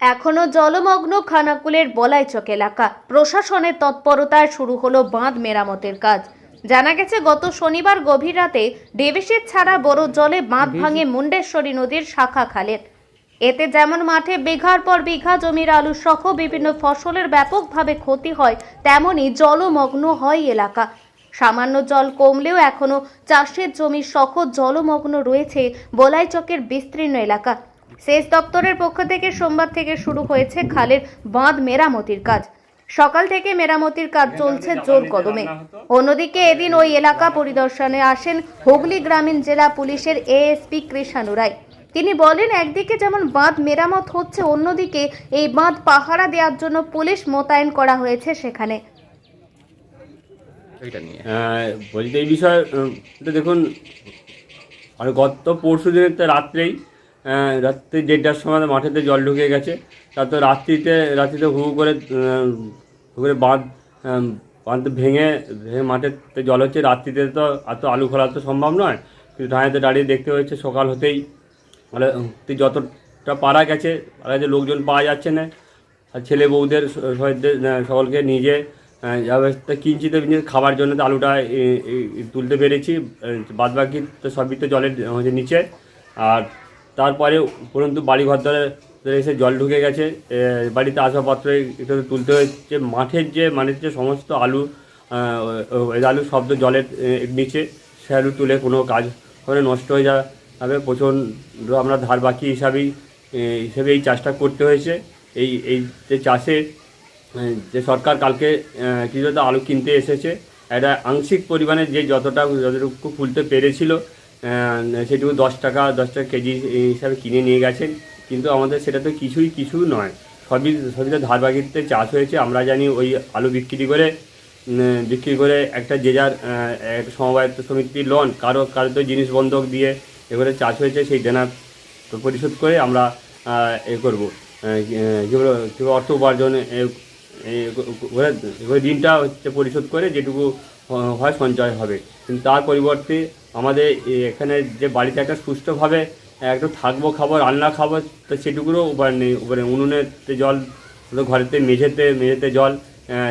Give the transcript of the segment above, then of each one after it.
এখনও জলমগ্ন খানাকুলের বলাইচক এলাকা। প্রশাসনের তৎপরতায় শুরু হলো বাঁধ মেরামতের কাজ। জানা গেছে গত শনিবার গভীর রাতে দেবেশির ছাড়া বড় জলে বাঁধ ভাঙে মুন্ডেশ্বরী নদীর শাখা খালের। এতে যেমন মাঠে বিঘার পর বিঘা জমির আলু সহ বিভিন্ন ফসলের ব্যাপকভাবে ক্ষতি হয় তেমনি জলমগ্ন হয় এলাকা। সামান্য জল কমলেও এখনও চাষের জমি সহ জলমগ্ন রয়েছে বলাইচকের বিস্তীর্ণ এলাকা। সেচ দপ্তরের পক্ষ থেকে সোমবার থেকে শুরু হয়েছে খালের বাঁধ মেরামতির কাজ। সকাল থেকে মেরামতির কাজ চলছে জোর কদমে। অন্যদিকে এদিন ওই এলাকা পরিদর্শনে আসেন হুগলি গ্রামীণ জেলা পুলিশের এএসপি কৃষাণু রায়। তিনি বলেন একদিকে যেমন বাঁধ মেরামত হচ্ছে অন্যদিকে এই বাঁধ পাহারা দেওয়ার জন্য পুলিশ মোতায়েন করা হয়েছে সেখানে। বলছি এই বিষয়ে দেখুন আর গত পরশু দিনের তো রাত্রেই রাত্রি দেড়টার সময় মাঠেতে জল ঢুকে গেছে। তারপর রাত্রিতে রাত্রিতে হু করে হু করে বাঁধ বাঁধ ভেঙে ভেঙে মাঠেতে জল হচ্ছে। রাত্রিতে তো এত আলু খোলা তো সম্ভব নয়। কিন্তু ঠাঁয়াতে দাঁড়িয়ে দেখতে হচ্ছে সকাল হতেই। তুই যতটা পারা গেছে গেছে, লোকজন পাওয়া যাচ্ছে না। আর ছেলে বউদের সকলকে নিজে কিঞ্চিত খাবার জন্য তো আলুটা তুলতে পেরেছি। বাদ বাকি তো সবই তো জলের নিচে। আর তারপরে উপরন্তু বাড়ি ধরে এসে জল ঢুকে গেছে। বাড়িতে আসবাবপত্র একটু তুলতে হচ্ছে মাঠের যে মানে যে সমস্ত আলু আলু শব্দ জলের নিচে, সে আলু তুলে কোনো কাজ করে নষ্ট হয়ে যাবে। প্রচণ্ড আমরা ধার বাকি হিসাবেই হিসেবে এই চাষটা করতে হয়েছে। এই এই যে চাষে যে সরকার কালকে কিছুটা আলু কিনতে এসেছে। একটা আংশিক পরিমাণে যে যতটা, যতটুকু খুলতে পেরেছিল সেটুকু দশ টাকা দশ টাকা কেজি হিসাবে কিনে নিয়ে গেছেন কিন্তু আমাদের সেটা তো কিছুই কিছু নয়। সবই সবই তো ধার বাকিতে চাষ হয়েছে। আমরা জানি ওই আলু বিক্রি করে বিক্রি করে একটা যে যার সমবায় সমিতির লোন কারও কারও তো জিনিস বন্ধক দিয়ে এবারে চাষ হয়েছে সেই দেনা পরিশোধ করে আমরা এ করব। কী বলো কী বলে, অর্থ উপার্জন ঋণটা হচ্ছে পরিশোধ করে যেটুকু হয় সঞ্চয় হবে। কিন্তু তার পরিবর্তে আমাদের এখানে যে বাড়িতে একটা সুষ্ঠুভাবে একটু থাকব, খাব, রান্না খাব, তো সেটুকুরও উপায় নেই। মানে উনুনেতে জল ঘরেতে মেঝেতে মেঝেতে জল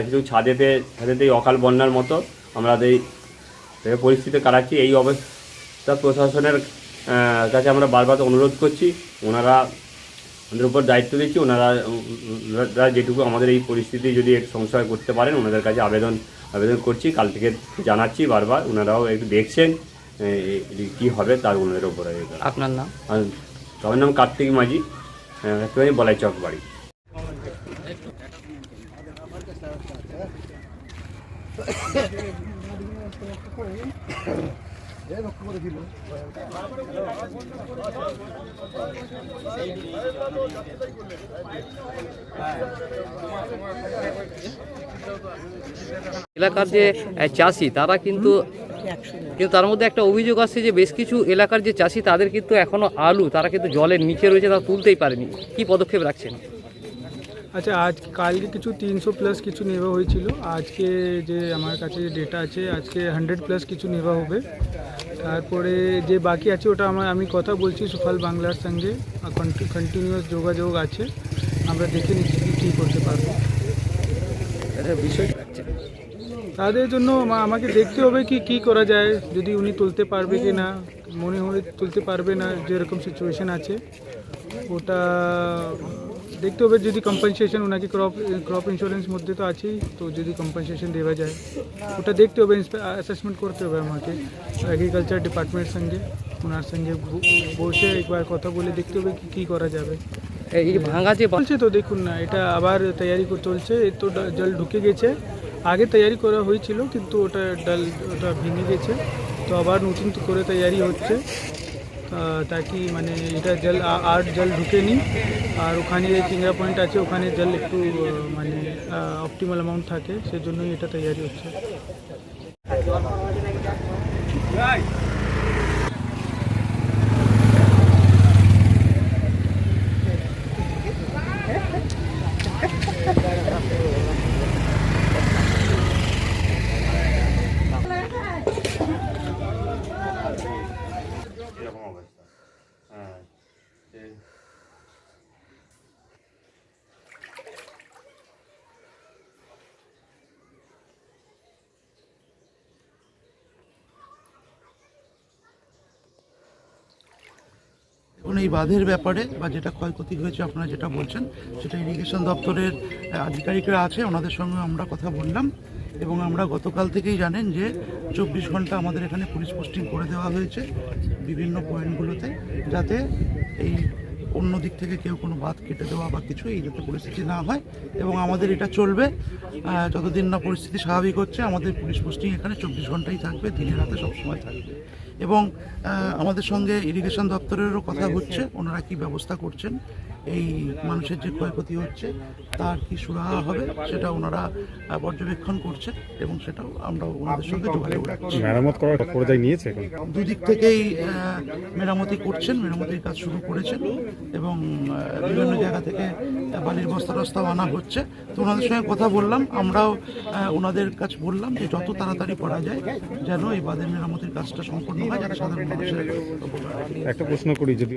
সেটুকু ছাদেতে ছাদেতে অকাল বন্যার মতো এই পরিস্থিতি কাটাচ্ছি। এই অবস্থা প্রশাসনের কাছে আমরা বারবার অনুরোধ করছি, ওনারা আমাদের উপর দায়িত্ব দিচ্ছি ওনারা যেটুকু আমাদের এই পরিস্থিতি যদি একটু সংশয় করতে পারেন, ওনাদের কাছে আবেদন আবেদন করছি। কাল থেকে জানাচ্ছি বারবার, ওনারাও একটু দেখছেন। কি হবে তার ওনাদের উপরে আপনার নাম? সবার নাম কার্তিক মাঝি। একটুখানি বলাই চক বাড়ি। এলাকার যে চাষি তারা কিন্তু কিন্তু তার মধ্যে একটা অভিযোগ আসছে যে বেশ কিছু এলাকার যে চাষি তাদের কিন্তু এখনও আলু তারা কিন্তু জলের নিচে রয়েছে তারা তুলতেই পারেনি। কি পদক্ষেপ রাখছেন? আচ্ছা আজ কালকে কিছু তিনশো প্লাস কিছু নেওয়া হয়েছিল। আজকে যে আমার কাছে যে ডেটা আছে আজকে হান্ড্রেড প্লাস কিছু নেওয়া হবে। তারপরে যে বাকি আছে ওটা আমার আমি কথা বলছি সুফল বাংলার সঙ্গে। কন্টিনিউয়াস যোগাযোগ আছে। আমরা দেখে নিচ্ছি কি কী করতে পারব। বিষয় রাখছেন তাদের জন্য আমা- আমাকে দেখতে হবে কি কি করা যায় যদি উনি তুলতে পারবে কি না মনে হয় তুলতে পারবে না যেরকম সিচুয়েশন আছে ওটা দেখতে হবে যদি কম্পেনসেশন ওনাকে ক্রপ ক্রপ ইন্স্যুরেন্স মধ্যে তো আছেই তো যদি কম্পনসেশন দেওয়া যায় ওটা দেখতে হবে অ্যাসেসমেন্ট করতে হবে আমাকে এগ্রিকালচার ডিপার্টমেন্টের সঙ্গে ওনার সঙ্গে বসে একবার কথা বলে দেখতে হবে কি কী করা যাবে। এই ভাঙা যে বা- চলছে তো দেখুন না এটা আবার কর- চলছে তো জল ঢুকে গেছে আগে তৈরি করা হয়েছিল, কিন্তু ওটা ডাল, ওটা ভেঙে গেছে। তো আবার নতুন করে তৈরি হচ্ছে। তাকে মানে এটা জল আর জল ঢুকেনি। আর ওখানে যে চিংড়া পয়েন্ট আছে, ওখানে জল একটু মানে অপটিমাল অ্যামাউন্ট থাকে, সেজন্যই এটা তৈরি হচ্ছে। এই বাঁধের ব্যাপারে বা যেটা ক্ষয়ক্ষতি হয়েছে আপনারা যেটা বলছেন, সেটা ইরিগেশন দপ্তরের আধিকারিকরা আছে, ওনাদের সঙ্গে আমরা কথা বললাম এবং আমরা গতকাল থেকেই জানেন যে চব্বিশ ঘণ্টা আমাদের এখানে পুলিশ পোস্টিং করে দেওয়া হয়েছে বিভিন্ন পয়েন্টগুলোতে যাতে এই অন্য দিক থেকে কেউ কোনো বাদ কেটে দেওয়া বা কিছু এই যাতে পরিস্থিতি না হয় এবং আমাদের এটা চলবে। যতদিন না পরিস্থিতি স্বাভাবিক হচ্ছে, আমাদের পুলিশ পোস্টিং এখানে চব্বিশ ঘন্টাই থাকবে, দিনে রাতে সবসময় থাকবে। এবং আমাদের সঙ্গে ইরিগেশন দপ্তরেরও কথা হচ্ছে ওনারা কি ব্যবস্থা করছেন। এই মানুষের যে ক্ষয়ক্ষতি হচ্ছে তার কি সুরাহা হবে সেটা ওনারা পর্যবেক্ষণ করছেন এবং সেটাও আমরা ওনাদের সঙ্গে যোগাযোগ রাখছি মেরামত করার পর্যায়ে নিয়েছে দুদিক থেকেই মেরামতি করছেন মেরামতির কাজ শুরু করেছেন এবং বিভিন্ন জায়গা থেকে বালির বস্তা টস্তাও আনা হচ্ছে। তো ওনাদের সঙ্গে কথা বললাম আমরাও ওনাদের কাছে বললাম যে যত তাড়াতাড়ি করা যায় যেন এই বাঁধের মেরামতির কাজটা সম্পন্ন হয় যাতে সাধারণ মানুষের একটা প্রশ্ন করি যদি